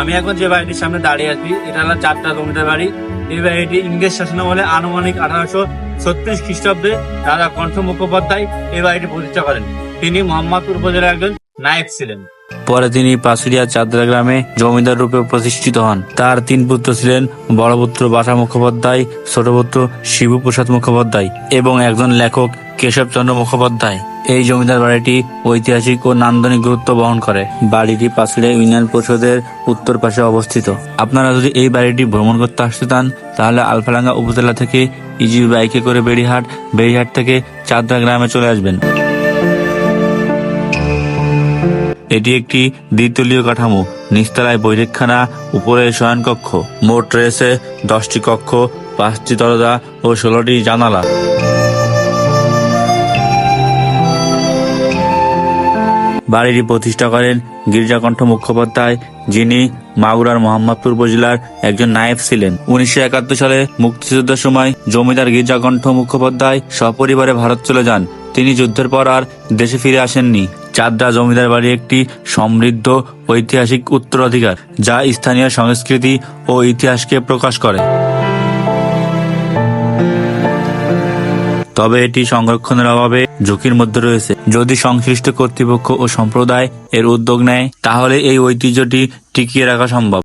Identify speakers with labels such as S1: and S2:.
S1: আমি এখন যে বাড়িটির সামনে দাঁড়িয়ে আছি, এটা হলো চারটা জমিদার বাড়ি। এই বাড়িটি ইংরেজ শাসনামলে আনুমানিক আঠারোশো ছত্রিশ খ্রিস্টাব্দে রাজা কণ্ঠ মুখোপাধ্যায় এই বাড়িটি প্রতিষ্ঠা করেন। তিনি মোহাম্মদপুর উপজেলার একজন নায়ক ছিলেন।
S2: পরে তিনি পাশুরিয়া চাঁদরা গ্রামে জমিদার রূপে প্রতিষ্ঠিত হন। তার তিন পুত্র ছিলেন বড় পুত্র বাসা মুখোপাধ্যায় ছোট পুত্র শিবপ্রসাদ মুখোপাধ্যায় এবং একজন লেখক কেশবচন্দ্র মুখোপাধ্যায়। এই জমিদার বাড়িটি ঐতিহাসিক ও নান্দনিক গুরুত্ব বহন করে। বাড়িটি পাশুরিয়া ইউনিয়ন পরিষদের উত্তর পাশে অবস্থিত। আপনারা যদি এই বাড়িটি ভ্রমণ করতে আসতে চান, তাহলে আলফালাঙ্গা উপজেলা থেকে ইজি বাইকে করে বেড়িহাট বেড়িহাট থেকে চাঁদরা গ্রামে চলে আসবেন। এটি একটি দ্বিতলীয় কাঠামো নিচতলায় বৈঠকখানা, উপরে শয়নকক্ষ মোট রয়েছে দশটি কক্ষ, পাঁচটি দরজা ও ষোলোটি জানালা। বাড়িটি প্রতিষ্ঠা করেন গির্জাকণ্ঠ মুখোপাধ্যায়, যিনি মাগুরার মোহাম্মদপুর উপজেলার একজন নায়েব ছিলেন। উনিশশো একাত্তর সালে মুক্তিযুদ্ধের সময় জমিদার গির্জাকণ্ঠ মুখোপাধ্যায় সপরিবারে ভারত চলে যান। তিনি যুদ্ধের পর আর দেশে ফিরে আসেননি। চাঁদরা জমিদার বাড়ি একটি সমৃদ্ধ ঐতিহাসিক উত্তরাধিকার, যা স্থানীয় সংস্কৃতি ও ইতিহাসকে প্রকাশ করে। তবে এটি সংরক্ষণের অভাবে ঝুঁকির মধ্যে রয়েছে। যদি সংশ্লিষ্ট কর্তৃপক্ষ ও সম্প্রদায় এর উদ্যোগ নেয়, তাহলে এই ঐতিহ্যটি টিকিয়ে রাখা সম্ভব।